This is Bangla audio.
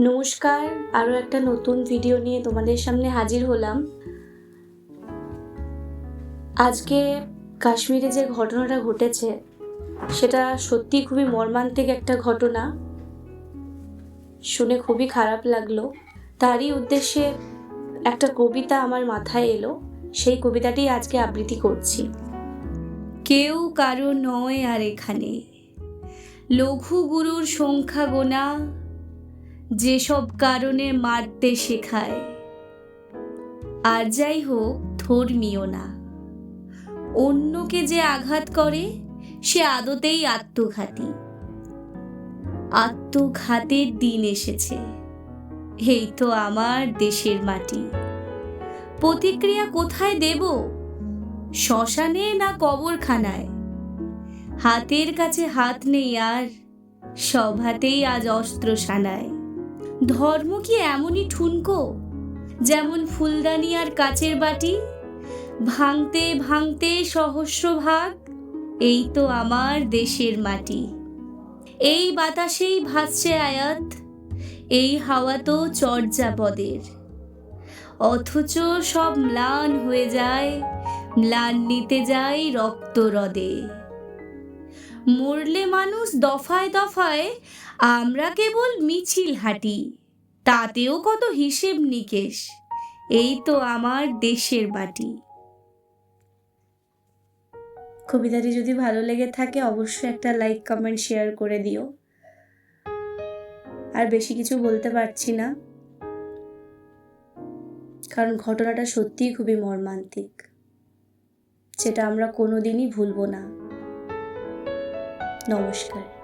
নমস্কার আরও একটা নতুন ভিডিও নিয়ে তোমাদের সামনে হাজির হলাম। আজকে কাশ্মীরে যে ঘটনাটা ঘটেছে, সেটা সত্যি খুবই মর্মান্তিক একটা ঘটনা। শুনে খুবই খারাপ লাগল। তারই উদ্দেশ্যে একটা কবিতা আমার মাথায় এলো। সেই কবিতাটি আজকে আবৃত্তি করছি। কেউ কারও নয় আর এখানে। লঘু গুরুর সংখ্যা গোনা যেসব কারণে মারতে শেখায়। আর যাই হোক, ধর্মীয় না। অন্যকে যে আঘাত করে, সে আদতেই আত্মঘাতী। আত্মঘাতের দিন এসেছে। এই তো আমার দেশের মাটি। প্রতিক্রিয়া কোথায় দেব? শ্মশানে না কবরখানায়? হাতের কাছে হাত নেই আর, সব হাতেই আজ অস্ত্র সানায় ধর্ম কি এমনই ঠুনকো? যেমন ফুলদানি আর কাচের বাটি? ভাঙতে ভাঙতে সহস্র ভাগ, এই তো আমার দেশের মাটি। এই বাতাসেই ভাসছে আয়াত, এই হাওয়া তো চর্যাপদের। অথচ সব ম্লান হয়ে যায়, ম্লান নিতে যায় রক্ত হ্রদে মরলে মানুষ দফায় দফায়, আমরা কেবল মিছিল হাঁটি, তাতেও কত হিসেব নিকেশ, এই তো আমার দেশের বাটি। কবিতাটি যদি ভালো লেগে থাকে, অবশ্যই একটা লাইক কমেন্ট শেয়ার করে দিও। আর বেশি কিছু বলতে পারছি না, কারণ ঘটনাটা সত্যিই খুবই মর্মান্তিক, যেটা আমরা কোনোদিনই ভুলবো না। নমস্কার।